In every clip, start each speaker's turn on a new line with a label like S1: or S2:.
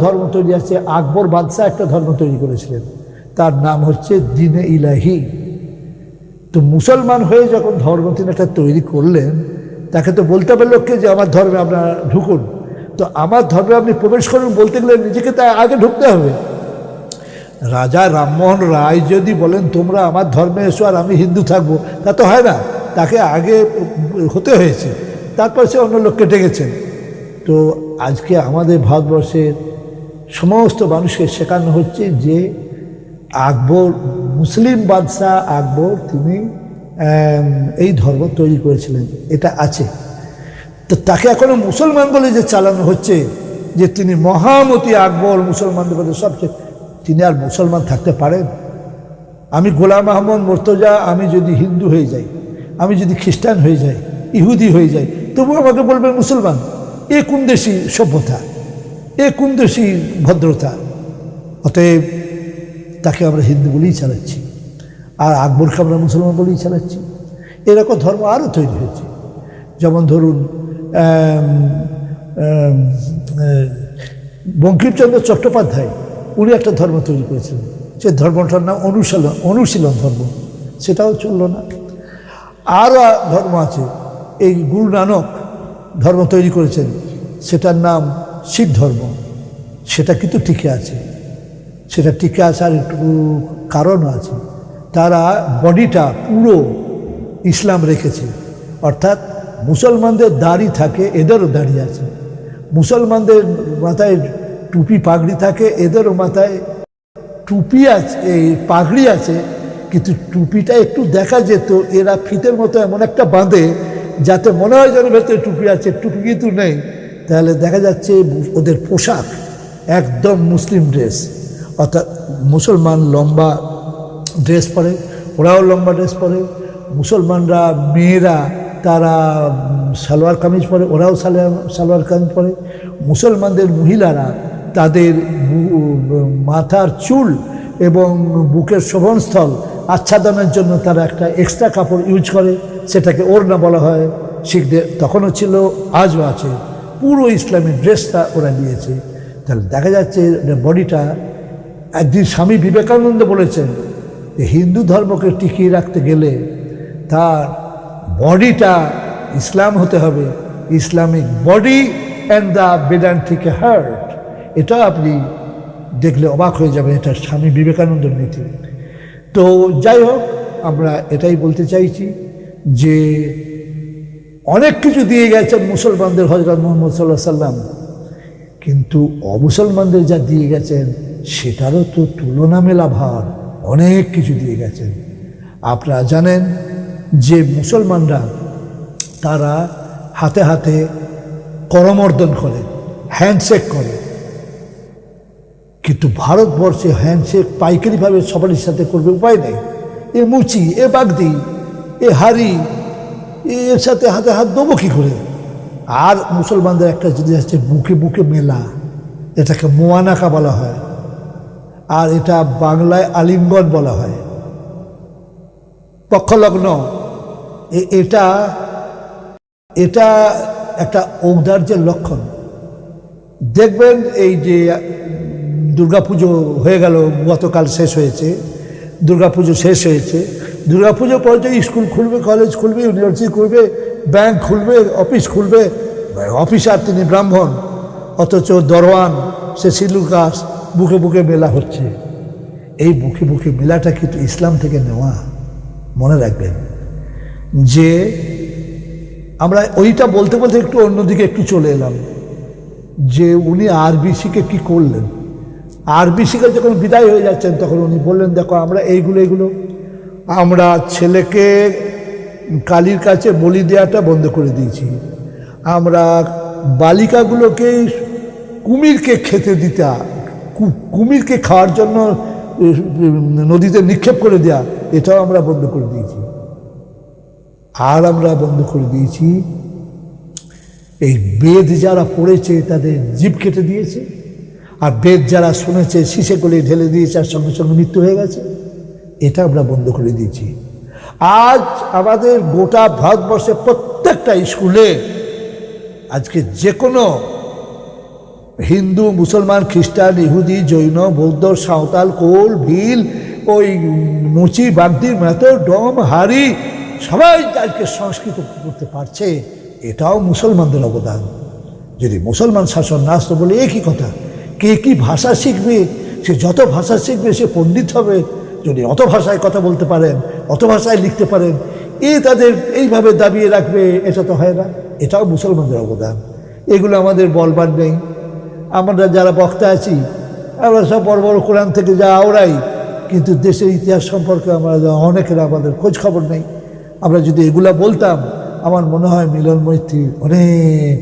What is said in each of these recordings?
S1: ধর্ম তৈরি আছে। আকবর বাদশাহ একটা ধর্ম তৈরি করেছিলেন। তার নাম হচ্ছে দিনে ইলাহি। তো মুসলমান হয়ে যখন ধর্ম তিনি একটা তৈরি করলেন, তাকে তো বলতে হবে লোককে যে, আমার ধর্মে আপনারা ঢুকুন। তো আমার ধর্মে আপনি প্রবেশ করুন বলতে গেলে নিজেকে তাই আগে ঢুকতে হবে। রাজা রামমোহন রায় যদি বলেন, তোমরা আমার ধর্মে এসো আর আমি হিন্দু থাকব, তা তো হয় না। তাকে আগে হতে হয়েছে। তারপর সে অন্য লোককে ডেকেছেন। তো আজকে আমাদের ভারতবর্ষের সমস্ত মানুষকে শেখানো হচ্ছে যে আকবর, মুসলিম বাদশাহ আকবর তিনি এই ধর্ম তৈরি করেছিলেন। এটা আছে। তো তাকে এখনও মুসলমান বলে যে চালানো হচ্ছে, যে তিনি মহামতি আকবর মুসলমানদের মধ্যে সবচেয়ে, তিনি আর মুসলমান থাকতে পারেন? আমি গোলাম আহমদ মোর্তজা, আমি যদি হিন্দু হয়ে যাই, আমি যদি খ্রিস্টান হয়ে যাই, ইহুদি হয়ে যাই তবু আমাকে বলবেন মুসলমান। এ কোন দেশি সভ্যতা? এ কোন দেশি ভদ্রতা? অতএব তাকে আমরা হিন্দু বলেই চালাচ্ছি। আর আকবরকে আমরা মুসলমান বলেই চালাচ্ছি। এরকম ধর্ম আরও তৈরি হয়েছে। যেমন ধরুন বঙ্কিমচন্দ্র চট্টোপাধ্যায়, উনি একটা ধর্ম তৈরি করেছিলেন সে ধর্মটার নাম অনুশীলন অনুশীলন ধর্ম। সেটাও চলল না। আরও ধর্ম আছে। এই গুরু নানক ধর্ম তৈরি করেছেন, সেটার নাম শিখ ধর্ম। সেটা কিন্তু টিকে আছে। সেটা টিকে আসার একটু কারণও আছে। তারা বডিটা পুরো ইসলাম রেখেছে। অর্থাৎ মুসলমানদের দাড়ি থাকে, এদেরও দাড়ি আছে। মুসলমানদের মাথায় টুপি পাগড়ি থাকে, এদেরও মাথায় টুপি আছে এই পাগড়ি আছে। কিন্তু টুপিটা একটু দেখা যেত, এরা ফিতের মতো এমন একটা বাঁধে যাতে মনে হয় যেন ভেতরে টুপি আছে, টুপি কিন্তু নেই। তাহলে দেখা যাচ্ছে ওদের পোশাক একদম মুসলিম ড্রেস। অর্থাৎ মুসলমান লম্বা ড্রেস পরে, ওরাও লম্বা ড্রেস পরে, মুসলমানরা, মেয়েরা, তারা সালোয়ার কামিজ পরে, ওরাও সালোয়ার কামিজ পরে। মুসলমানদের মহিলারা তাদের মাথার চুল এবং বুকের শোভনস্থল আচ্ছাদনের জন্য তারা একটা এক্সট্রা কাপড় ইউজ করে। সেটাকে ওড়না বলা হয়। শিখদের তখনও ছিল, আজও আছে। পুরো ইসলামী ড্রেসটা ওরা নিয়েছে। তাহলে দেখা যাচ্ছে বডিটা একদিন স্বামী বিবেকানন্দ বলেছেন যে হিন্দু ধর্মকে টিকিয়ে রাখতে গেলে তার বডিটা ইসলাম হতে হবে। Islamic body and the Vedantic heart. এটা আপনি দেখলে অবাক হয়ে যাবেন, এটা স্বামী বিবেকানন্দের নীতি। তো যাই হোক, আমরা এটাই বলতে চাইছি। যে অনেক কিছু দিয়ে গেছেন মুসলমানদের হজরত মোহাম্মদ সাল্লাহ সাল্লাম। কিন্তু অমুসলমানদের যা দিয়ে গেছেন, সেটারও তো তুলনা মেলা ভার। অনেক কিছু দিয়ে গেছেন। আপনারা জানেন যে মুসলমানরা, তারা হাতে হাতে করমর্দন করে হ্যান্ডশেক করে। কিন্তু ভারতবর্ষে হ্যান্ডশেক পাইকারিভাবে সবারই সাথে করবে উপায় নেই। এ মুচি, এ বাগদি এ হারি এর সাথে হাতে হাত দেবো কী করে? আর মুসলমানদের একটা জিনিস আছে, বুকে বুকে মেলা, এটাকে মোয়ানাকা বলা হয়। আর এটা বাংলায় আলিঙ্গন বলা হয়। পক্ষলগ্ন। এটা এটা একটা ঔদার্যের লক্ষণ। দেখবেন এই যে দুর্গাপুজো হয়ে গেল, গতকাল শেষ হয়েছে, দুর্গাপুজো শেষ হয়েছে। দুর্গাপুজোর পর যে স্কুল খুলবে কলেজ খুলবে ইউনিভার্সিটি খুলবে ব্যাংক খুলবে অফিস খুলবে। অফিসার তিনি ব্রাহ্মণ, অথচ দরওয়ান সে সিলুকাস বুকে বুকে মেলা হচ্ছে। এই বুকে বুকে মেলাটা কিন্তু ইসলাম থেকে নেওয়া। মনে রাখবেন যে আমরা ওইটা বলতে বলতে একটু অন্যদিকে একটু চলে এলাম। যে উনি আরবিসিকে কি করলেন? আরবিসিকে যখন বিদায় হয়ে যাচ্ছেন, তখন উনি বললেন, দেখো, আমরা এইগুলো এইগুলো আমরা ছেলেকে কালীর কাছে বলি দেওয়াটা বন্ধ করে দিয়েছি। আমরা বালিকাগুলোকে কুমিরকে খেতে দিতা কুমিরকে খাওয়ার জন্য নদীতে নিক্ষেপ করে দেয়া, এটাও আমরা বন্ধ করে দিয়েছি। আর আমরা বন্ধ করে দিয়েছি, এই বেদ যারা পড়েছে তাদের জীব কেটে দিয়েছে, আর বেদ যারা শুনেছে শীষে গলে ঢেলে দিয়েছে, আর সঙ্গে সঙ্গে মৃত্যু হয়ে গেছে। এটা আমরা বন্ধ করে দিয়েছি। আজ আমাদের গোটা ভারতবর্ষের প্রত্যেকটা স্কুলে আজকে যে কোনো হিন্দু, মুসলমান, খ্রিস্টান, ইহুদি, জৈন, বৌদ্ধ, সাঁওতাল, কোল, ভিল, ওই মুচি, বাগদি, মেতো, ডম, হাড়ি সবাই আজকে সংস্কৃত করতে পারছে, এটাও মুসলমানদের অবদান। যদি মুসলমান শাসন না আসতো বলে একই কথা? কে কি ভাষা শিখবে? সে যত ভাষা শিখবে সে পণ্ডিত হবে। যদি অত ভাষায় কথা বলতে পারেন, অত ভাষায় লিখতে পারেন, এ তাদের এইভাবে দাবিয়ে রাখবে, এটা তো হয় না। এটাও মুসলমানদের অবদান। এগুলো আমাদের বলবার নেই। আমরা যারা বক্তা আছি, আমরা সব বড় বড় কোরআন থেকে যা আওড়াই কিন্তু দেশের ইতিহাস সম্পর্কে আমরা অনেকের আমাদের খোঁজ খবর নেই। আমরা যদি এগুলা বলতাম, আমার মনে হয় মিলন মৈত্রী অনেক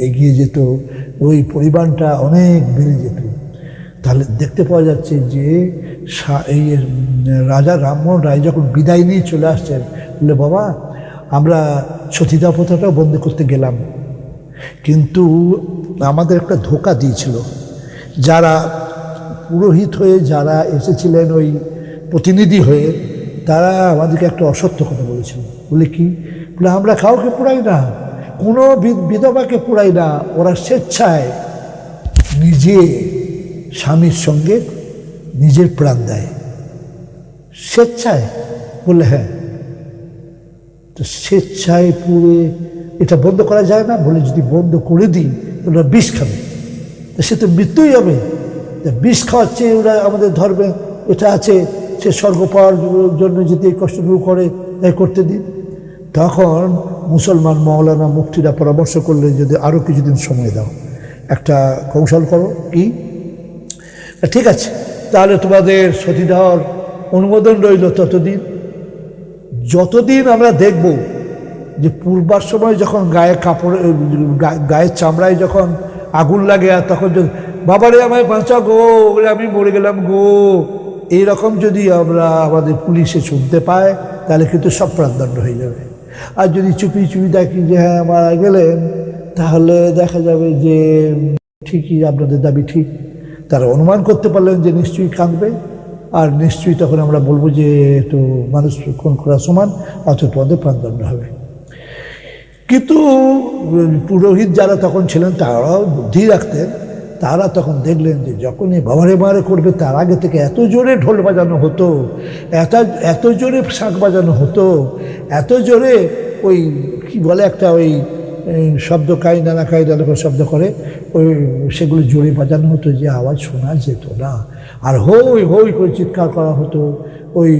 S1: এগিয়ে যেত, ওই পরিমাণটা অনেক বেড়ে যেত। তাহলে দেখতে পাওয়া যাচ্ছে যে এই রাজা রামমোহন রায় যখন বিদায় নিয়ে চলে আসছেন বলে বাবা, আমরা সতীদা প্রথাটাও বন্ধ করতে গেলাম। কিন্তু আমাদের একটা ধোকা দিয়েছিল। যারা পুরোহিত হয়ে যারা এসেছিলেন ওই প্রতিনিধি হয়ে, তারা আমাদেরকে একটা অসত্য কথা বলেছিল। বলে কি? বলে আমরা কাউকে পুরাই না। কোনো বিধবাকে পুরাই না। ওরা স্বেচ্ছায় নিজে স্বামীর সঙ্গে নিজের প্রাণ দেয়। স্বেচ্ছায় বললে হ্যাঁ। তো স্বেচ্ছায় পুড়ে এটা বন্ধ করা যায় না? বলে যদি বন্ধ করে দিই ওরা বিষ খাবে। সে তো মৃত্যুই হবে। বিষ চেয়ে ওরা আমাদের ধর্মে এটা আছে, সে স্বর্গ পাওয়ার জন্য যদি এই কষ্টটুকু করে, তাই করতে দিন তখন মুসলমান মৌলানা মুক্তিরা পরামর্শ করলে যদি আরও কিছুদিন সময় দাও। একটা কৌশল করো, কি? ঠিক আছে। তাহলে তোমাদের সতীদাহর অনুমোদন রইল ততদিন। যতদিন আমরা দেখব যে পূর্বার সময় যখন গায়ে কাপড় গায়ের চামড়ায় যখন আগুন লাগে আর তখন যদি বাবারে আমায় বাঁচা গো আমি মরে গেলাম গো। এইরকম যদি আমরা আমাদের পুলিশে শুনতে পায়, তাহলে কিন্তু সব প্রাণদণ্ড হয়ে যাবে। আর যদি চুপি চুপি দেখি যে হ্যাঁ মারা গেলেন, তাহলে দেখা যাবে যে, ঠিকই আপনাদের দাবি ঠিক। তারা অনুমান করতে পারলেন যে নিশ্চয়ই কাঁদবে। আর নিশ্চয়ই তখন আমরা বলব যে তো মানুষ খুন করা সমান অথচ তোমাদের প্রাণদণ্ড হবে। কিন্তু পুরোহিত যারা তখন ছিলেন, তারাও বুদ্ধি রাখতেন। তারা তখন দেখলেন যে যখনই বাবারে বাবারে করবে, তার আগে থেকে এত জোরে ঢোল বাজানো হতো, এত এত জোরে শাঁখ বাজানো হতো, এত জোরে ওই, কি বলে একটা ওই শব্দ নানা কাই নানা করে শব্দ করে, ওই সেগুলো জোরে বাজানো হতো যে আওয়াজ শোনা যেত না। আর হই হই করে চিৎকার করা হতো। ওই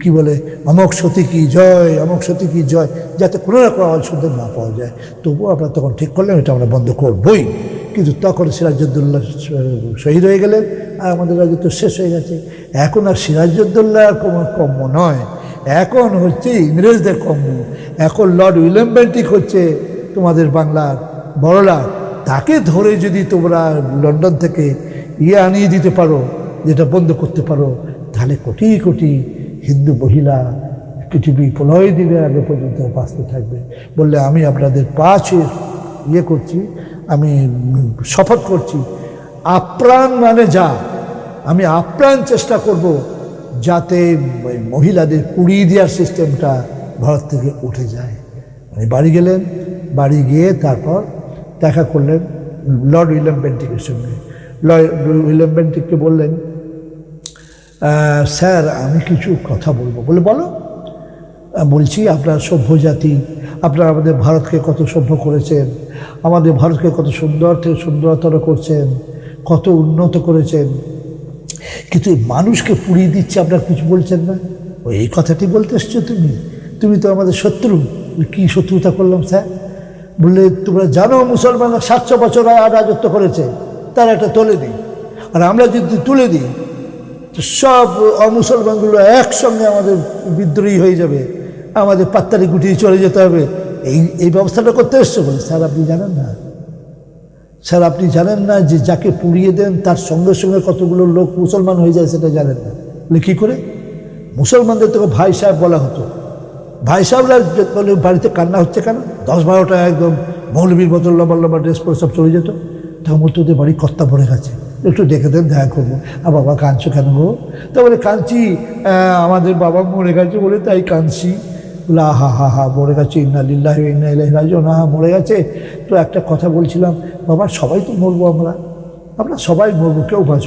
S1: কি বলে অমক সতী কি জয় অমক সতী কি জয়, যাতে কোনো রকম আওয়াজ শুনতে না পাওয়া যায়। তবুও আমরা তখন ঠিক করলাম এটা আমরা বন্ধ করবই। কিন্তু তখন সিরাজউদ্দৌল্লা শহীদ হয়ে গেলেন, আর আমাদের রাজত্ব শেষ হয়ে গেছে। এখন আর সিরাজউদ্দৌল্লা কম্য নয়। এখন হচ্ছে ইংরেজদের কম্য এখন লর্ড উইলিয়াম বেন্টিক হচ্ছে তোমাদের বাংলার বড়লা। তাকে ধরে যদি তোমরা লন্ডন থেকে ইয়ে আনিয়ে দিতে পারো, যেটা বন্ধ করতে পারো, তাহলে কোটি কোটি হিন্দু মহিলা পৃথিবী প্রলয় দিনের আগে পর্যন্ত বাঁচতে থাকবে। বললে, আমি আপনাদের পাশে ইয়ে করছি, আমি শপথ করছি, আপ্রাণ মানে যা। আমি আপ্রাণ চেষ্টা করব যাতে মহিলাদের পুড়িয়ে দেওয়ার সিস্টেমটা ভারত থেকে উঠে যায়। উনি বাড়ি গেলেন, বাড়ি গিয়ে তারপর দেখা করলেন লর্ড উইলিয়াম বেন্টিকের সঙ্গে। লর্ড উইলিয়াম বেন্টিককে বললেন স্যার, আমি কিছু কথা বলব। বলে, বলো। বলছি, আপনার সভ্য জাতি, আপনারা আমাদের ভারতকে কত সভ্য করেছেন, আমাদের ভারতকে কত সুন্দর থেকে সুন্দরতর করছেন, কত উন্নত করেছেন কিন্তু এই মানুষকে পুড়িয়ে দিচ্ছে, আপনারা কিছু বলছেন না? ওই এই কথাটি বলতে এসছো তুমি? তুমি তো আমাদের শত্রু। কী শত্রুতা করলাম, স্যার? বললে, তোমরা জানো মুসলমানরা সাতশো বছর রাজত্ব করেছে। তারা একটা তুলে দিই। আর আমরা যদি তুলে দিই, তো সব অমুসলমানগুলো একসঙ্গে আমাদের বিদ্রোহী হয়ে যাবে। আমাদের পাত্তারি গুটিয়ে চলে যেতে হবে। এই এই ব্যবস্থাটা করতে এসছো বলে? স্যার, আপনি জানেন না? স্যার, আপনি জানেন না যে যাকে পুড়িয়ে দেন, তার সঙ্গে সঙ্গে কতগুলো লোক মুসলমান হয়ে যায় সেটা জানেন না। বলে কী করে? মুসলমানদের তোকে ভাই সাহেব বলা হতো। ভাই সাহেবরা বলে, বাড়িতে কান্না হচ্ছে কেন? দশ বারোটা একদম মৌলবীর মতো লম্বা লম্বা ড্রেস পরে সব চলে যেত। তখন বলতো, ওদের বাড়ি কর্তা পড়ে গেছে। একটু ডেকে দেন, দেখা করব। আর বাবা কাঁদছো কেন গো? তা বলে, কাঁদছি আমাদের বাবা মরে গেছে বলে তাই কাঁদছি। বলে হা হা হা মরে গেছে, ইন্না লিল্লাহ ইন্না ইলাইহি না হা মরে গেছে। তো একটা কথা বলছিলাম, বাবা, সবাই তো মরবো আমরা। আমরা সবাই মরবো, কেউ বাঁচবো